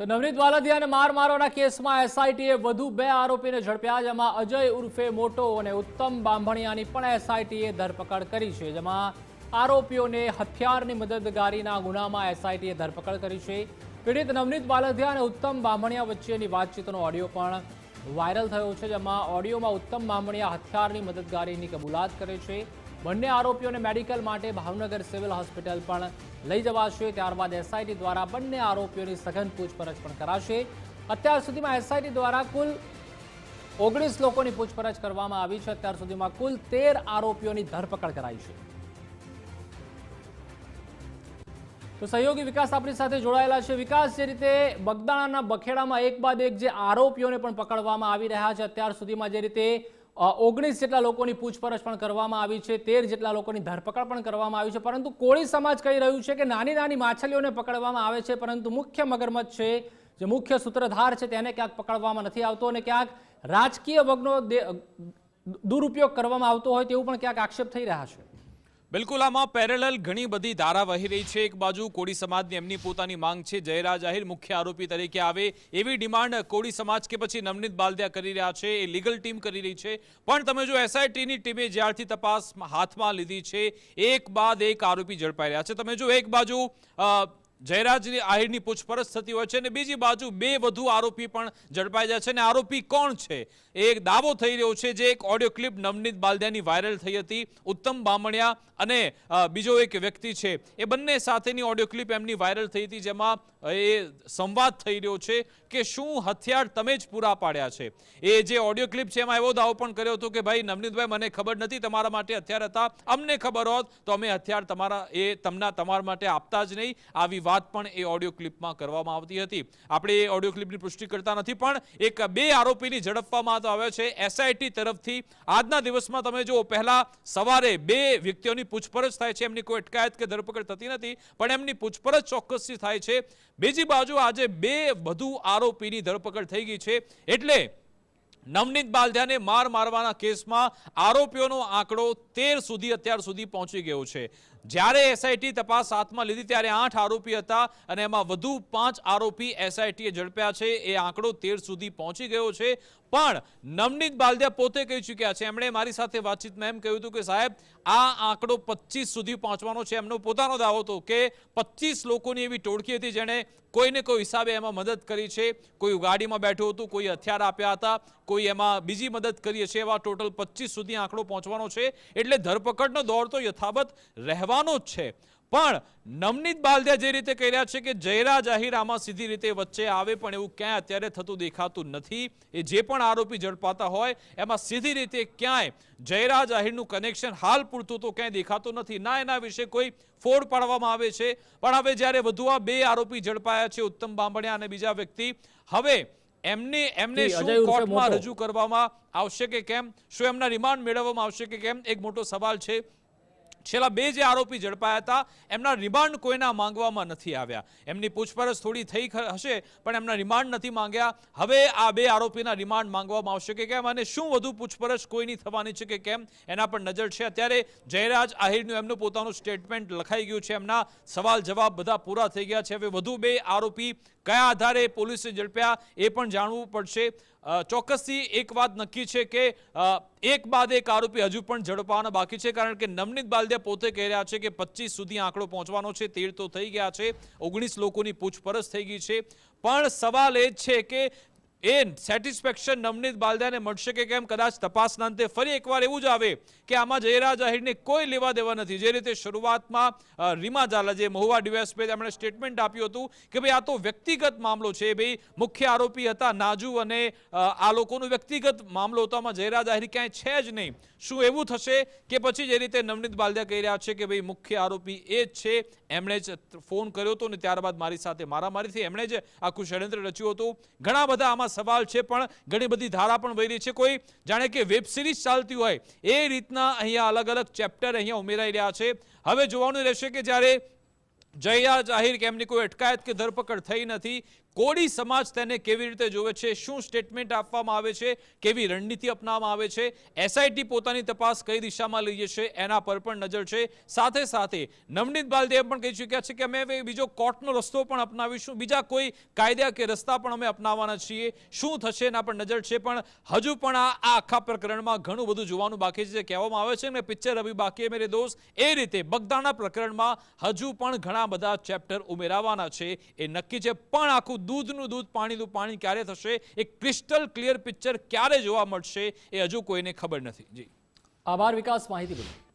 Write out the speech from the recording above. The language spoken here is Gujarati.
તો નવનીત વાલદિયાને માર મારવાના કેસમાં એસઆઈટીએ વધુ બે આરોપીને ઝડપ્યા, જેમાં અજય ઉર્ફે મોટો અને ઉત્તમ બાંભણિયાની પણ એસઆઈટીએ ધરપકડ કરી છે, જેમાં આરોપીઓને હથિયારની મદદગારીના ગુનામાં એસઆઈટીએ ધરપકડ કરી છે. પીડિત નવનીત વાલધિયા અને ઉત્તમ બાંભણિયા વચ્ચેની વાતચીતનો ઓડિયો પણ વાયરલ થયો છે, જેમાં ઓડિયોમાં ઉત્તમ બાંભણિયા હથિયારની મદદગારીની કબૂલાત કરે છે. બંને આરોપીઓને મેડિકલ માટે ભાવનગર સિવિલ હોસ્પિટલ પણ લઈ જવાશે. ત્યારબાદ એસઆઈટી દ્વારા બંને આરોપીઓની સઘન પૂછપરછ પણ કરાશે. અત્યાર સુધીમાં એસઆઈટી દ્વારા કુલ ઓગણીસ લોકોની પૂછપરછ કરવામાં આવી છે. અત્યાર સુધીમાં કુલ તેર આરોપીઓની ધરપકડ કરાઈ છે. તો સહયોગી વિકાસ આપણી સાથે જોડાયેલા છે. વિકાસ જે રીતે બગદાણાના બખેડામાં એક બાદ એક જે આરોપીઓને પણ પકડવામાં આવી રહ્યા છે, અત્યાર સુધીમાં જે રીતે ઓગણીસ જેટલા લોકોની પૂછપરછ પણ કરવામાં આવી છે, તેર જેટલા લોકોની ધરપકડ પણ કરવામાં આવી છે, પરંતુ કોળી સમાજ કહી રહ્યું છે કે નાની નાની માછલીઓને પકડવામાં આવે છે, પરંતુ મુખ્ય મગરમચ્છ છે, જે મુખ્ય સૂત્રધાર છે, તેને ક્યાંક પકડવામાં નથી આવતો અને ક્યાંક રાજકીય વગનો દુરુપયોગ કરવામાં આવતો હોય તેવું પણ ક્યાંક આક્ષેપ થઈ રહ્યા છે. બિલકુલ આમાં પેરેલલ ઘણી બધી ધારા વહી રહી છે. એક બાજુ કોળી સમાજની એમની પોતાની માંગ છે. જયરાજ આહિર મુખ્ય આરોપી તરીકે આવે એવી ડિમાન્ડ કોળી સમાજ કે પછી નવનીત બાલદિયા કરી રહ્યા છે. એ લીગલ ટીમ કરી રહી છે. પણ તમે જો એસઆઈટીની ટીમે જ્યારથી તપાસ હાથમાં લીધી છે, એક બાદ એક આરોપી ઝડપાઈ રહ્યા છે. તમે જો એક બાજુ જયરાજની આહિરની પૂછપરછ થતી હોય છે અને બીજી બાજુ બે વધુ આરોપી પણ ઝડપાઈ જાય છે. અને આરોપી કોણ છે? એક દાવો થઈ રહ્યો છે જે એક ઓડિયો ક્લિપ નવનીત બાલદિયાની વાયરલ થઈ હતી. ઉત્તમ બામણિયા અને બીજો એક વ્યક્તિ છે. એ બંને સાથેની ઓડિયો ક્લિપ એમની વાયરલ થઈ હતી જેમાં એ સંવાદ થઈ રહ્યો છે કે શું હથિયાર તમે જ પૂરા પાડ્યા છે. એ જે ઓડિયો ક્લિપ છે એમાં એવો દાવો પણ કર્યો હતો કે ભાઈ, નવનીતભાઈ, મને ખબર નથી, તમારા માટે હથિયાર હતા. અમને ખબર હોત તો અમે હથિયાર તમારા, એ તમના તમારા માટે આપતા જ નહીં. આવી વાત પણ એ ઓડિયો ક્લિપમાં કરવામાં આવતી હતી. આપણે એ ઓડિયો ક્લિપની પુષ્ટિ કરતા નથી, પણ એક બે આરોપીની ઝડપવામાં તો આવ્યો છે. એસઆઈટી તરફથી આજના દિવસમાં તમે જો પહેલા સવારે બે વ્યક્તિઓની પૂછપરછ થાય છે. એમની કોઈ અટકાયત કે ધરપકડ થતી નથી, પણ એમની પૂછપરછ ચોક્કસથી થાય છે. બીજી બાજુ આજે બે વધુ આરોપીની ધરપકડ થઈ ગઈ છે. એટલે નવનીત બાલદિયાને માર મારવાના કેસમાં આરોપીઓનો આંકડો તેર સુધી અત્યાર સુધી પહોંચી ગયો છે. જ્યારે એસઆઈટી તપાસ હાથમાં લીધી ત્યારે આઠ આરોપી હતા અને એમાં વધુ પાંચ આરોપી એસઆઈટીએ ઝડપ્યા છે. એ આંકડો તેર સુધી પહોંચી ગયો છે. પણ નવનીત બાલદિયા પોતે કહી ચૂક્યા છે. એમણે મારી સાથે વાતચીતમાં એમ કહ્યું હતું કે, સાહેબ, આ આંકડો પચીસ સુધી પહોંચવાનો છે. એમનો પોતાનો દાવો હતો કે, પચીસ લોકોની એવી ટોળકી હતી જેણે કોઈને કોઈ હિસાબે એમાં મદદ કરી છે. કોઈ ગાડીમાં બેઠું હતું, કોઈ હથિયાર આપ્યા હતા, કોઈ એમાં બીજી મદદ કરીએ છે એવા ટોટલ પચીસ સુધી આંકડો પહોંચવાનો છે. એટલે ધરપકડનો દોર તો યથાવત રહેવાનો જ છે. પણ નવનીત બાલદિયા જે રીતે કહી રહ્યા છે કે જયરાજ આહિર આમાં સીધી રીતે વચ્ચે આવે પણ એવું ક્યાંય અત્યારે થતું દેખાતું નથી. એ જે પણ આરોપી ઝડપાતા હોય એમાં સીધી રીતે ક્યાંય જયરાજ આહિરનું કનેક્શન હાલ પૂરતું તો ક્યાંય દેખાતું નથી. ના એના વિશે કોઈ ફોડ પાડવામાં આવે છે. પણ હવે જ્યારે વધુ આ બે આરોપી ઝડપાયા છે ઉત્તમ બાંભણિયા અને બીજા વ્યક્તિ હવે એમને એમને શું કોર્ટમાં રજૂ કરવામાં આવશે કે કેમ? શું એમના રિમાન્ડ મેળવવામાં આવશે કે કેમ? એક મોટો સવાલ છે. છેલ્લા બે જે આરોપી ઝડપાયા હતા, એમના રિમાન્ડ કોઈના માંગવામાં નથી આવ્યા. એમની પૂછપરછ થોડી થઈ હશે, પણ એમના રિમાન્ડ નથી માંગ્યા. હવે આ બે આરોપીના રિમાન્ડ માંગવામાં આવશે કે કેમ અને શું વધુ પૂછપરછ કોઈની થવાની છે કે કેમ, એના પર નજર છે. અત્યારે જયરાજ આહિરનું એમનું પોતાનું સ્ટેટમેન્ટ લખાઈ ગયું છે. એમના સવાલ જવાબ બધા પૂરા થઈ ગયા છે. હવે વધુ બે આરોપી કયા આધારે પોલીસે ઝડપ્યા એ પણ જાણવું પડશે. ચોક્કસથી એક વાત નક્કી છે કે એક બાદ એક આરોપી હજુ પણ ઝડપાવાના બાકી છે કારણ કે નવનીત બાલદિયા પોતે કહી રહ્યા છે કે પચીસ સુધી આંકડો પહોંચવાનો છે, તેર તો થઈ ગયા છે, ઓગણીસ લોકોની પૂછપરછ થઈ ગઈ છે. પણ સવાલ એ છે કે એ સેટિસ્ફેક્શન નવનીત બાલદાને મળશે કે કેમ? કદાચ તપાસના અંતે ફરી એકવાર એવું જ આવે કે આમાં જયરાજ આહિરને કોઈ લેવા દેવા નથી. જે રીતે શરૂઆતમાં રીમા ઝાલા જે મહુવા ડીવાયએસપી એમણે સ્ટેટમેન્ટ આપ્યું હતું કે ભાઈ, આ તો વ્યક્તિગત મામલો છે ભાઈ. મુખ્ય આરોપી હતા નાજુ અને આ લોકોનો વ્યક્તિગત મામલો હતો. આમાં જયરાજ આહિર ક્યાંય છે જ નહીં. શું એવું થશે કે પછી જે રીતે નવનીત બાલદિયા કહી રહ્યા છે કે ભાઈ, મુખ્ય આરોપી એ જ છે? એમણે જ ફોન કર્યો હતો ને ત્યારબાદ મારી સાથે મારામારીથી એમણે જ આખું ષડયંત્ર રચ્યું હતું. ઘણા બધા આમાં સવાલ છે, પણ ઘણી બધી ધારા પણ વહી રહી છે. કોઈ જાણે કે વેબ સિરીઝ ચાલતી હોય, એ રીતના અહીંયા અલગ અલગ ચેપ્ટર અહીંયા ઉમેરાઈ રહ્યા છે. હવે જોવાનું રહેશે કે જ્યારે જયા જાહેર કે એમની કોઈ અટકાયત કે ધરપકડ થઈ નથી કોળી સમાજ તેને કેવી રીતે જોવે છે? શું સ્ટેટમેન્ટ આપવામાં આવે છે? કેવી રણનીતિ અપનાવવામાં આવે છે? એસઆઈટી પોતાની તપાસ કઈ દિશામાં લઈ જશે એના પર પણ નજર છે. સાથે સાથે નવનીત બાલદેવ પણ કહી ચૂક્યા છે કે અમે હવે બીજો કોર્ટનો રસ્તો પણ અપનાવીશું. બીજા કોઈ કાયદા કે રસ્તા પણ અમે અપનાવવાના છીએ. શું થશે એના પર નજર છે? પણ હજુ પણ આ આખા પ્રકરણમાં ઘણું બધું જોવાનું બાકી છે કહેવામાં આવે છે ને, પિક્ચર અભી બાકી મેરે દોસ્ત. એ રીતે બગદાના પ્રકરણમાં હજુ પણ ઘણા બધા ચેપ્ટર ઉમેરાવાના છે. એ નક્કી છે. પણ આખું દૂધનું દૂધ પાણીનું પાણી ક્યારે થશે? એક ક્રિસ્ટલ ક્લિયર પિક્ચર ક્યારે જોવા મળશે? એ હજુ કોઈને ખબર નથી. જી. આભાર વિકાસ માહિતી બદલ.